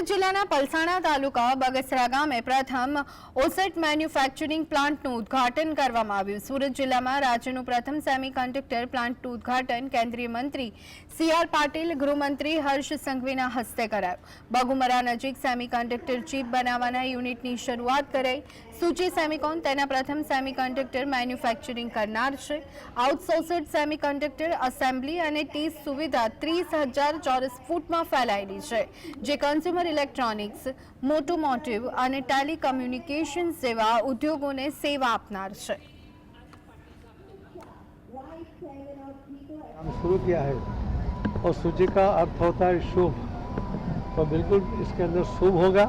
સુરત જિલ્લાના પલસાણા તાલુકા બગસરા ગામે પ્રથમ ઓસેટ મેન્યુફેક્ચરિંગ પ્લાન્ટનું ઉદ્ઘાટન કરવામાં આવ્યું. સુરત જિલ્લામાં રાજ્યનું પ્રથમ સેમી કન્ડક્ટર પ્લાન્ટનું ઉદ્ઘાટન કેન્દ્રીય મંત્રી સી આર પાટીલ, ગૃહમંત્રી હર્ષ સંઘવીના હસ્તે કરાયું. બગુમરા નજીક સેમી કન્ડક્ટર ચીપ બનાવવાના યુનિટની શરૂઆત કરાઈ. સૂચિ સેમિકોન તેના પ્રથમ સેમી કન્ડક્ટર મેન્યુફેક્ચરિંગ કરનાર છે આઉટસોર્સડ સેમી કન્ડક્ટર એસેમ્બલી અને ટીસ સુવિધા ત્રીસ હજાર ચોરસ ફૂટમાં ફેલાયેલી છે જે કન્ઝ્યુમર ઇલેક્ટ્રોનિક્સ મોટોમોટિવ અને ટેલિકમ્યુનિકેશન જેવા ઉદ્યોગોને સેવા આપનાર છે काम शुरू किया है और सूची का अर्थ होता है शुभ तो बिल्कुल इसके अंदर शुभ होगा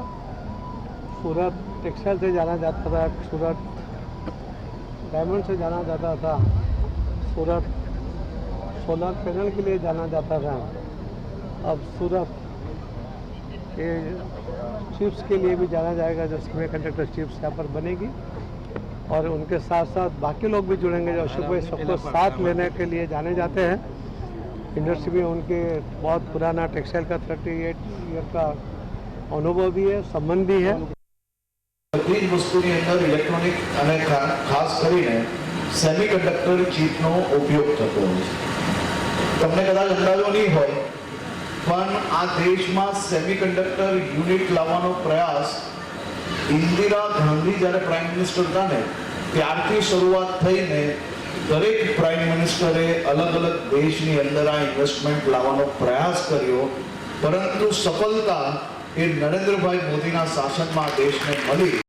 सूरत टेक्सटाइल से जाना जाता था, सूरत डायमंड से जाना जाता था, सूरत सोलर पैनल के लिए जाना जाता था। अब सूरत के चिप्स के लिए भी जाना जाएगा जो सेमी कंडक्टर चिप्स यहाँ पर बनेगी और उनके साथ साथ बाकी लोग भी जुड़ेंगे जो अशोक भाई सबको साथ लेने के लिए जाने जाते हैं। इंडस्ट्री में उनके बहुत पुराना टेक्सटाइल का थर्टी एट ईयर का अनुभव भी है, संबंध भी है। બધી જ વસ્તુની અંદર ઇલેક્ટ્રોનિક અને ખાસ કરીને સેમિકન્ડક્ટર ચીપનો ઉપયોગ થતો હોય છે. તમને કદાચ અંદાજો નહીં હોય, પણ આ દેશમાં સેમિકન્ડક્ટર યુનિટ લાવવાનો પ્રયાસ ઇન્દિરા ગાંધી જ્યારે પ્રાઇમ મિનિસ્ટર હતા ને, ત્યારથી શરૂઆત થઈને દરેક પ્રાઇમ મિનિસ્ટરે અલગ અલગ દેશની અંદર આ ઇન્વેસ્ટમેન્ટ લાવવાનો પ્રયાસ કર્યો, પરંતુ સફળતા એ નરેન્દ્રભાઈ મોદીના શાસનમાં દેશને મળી.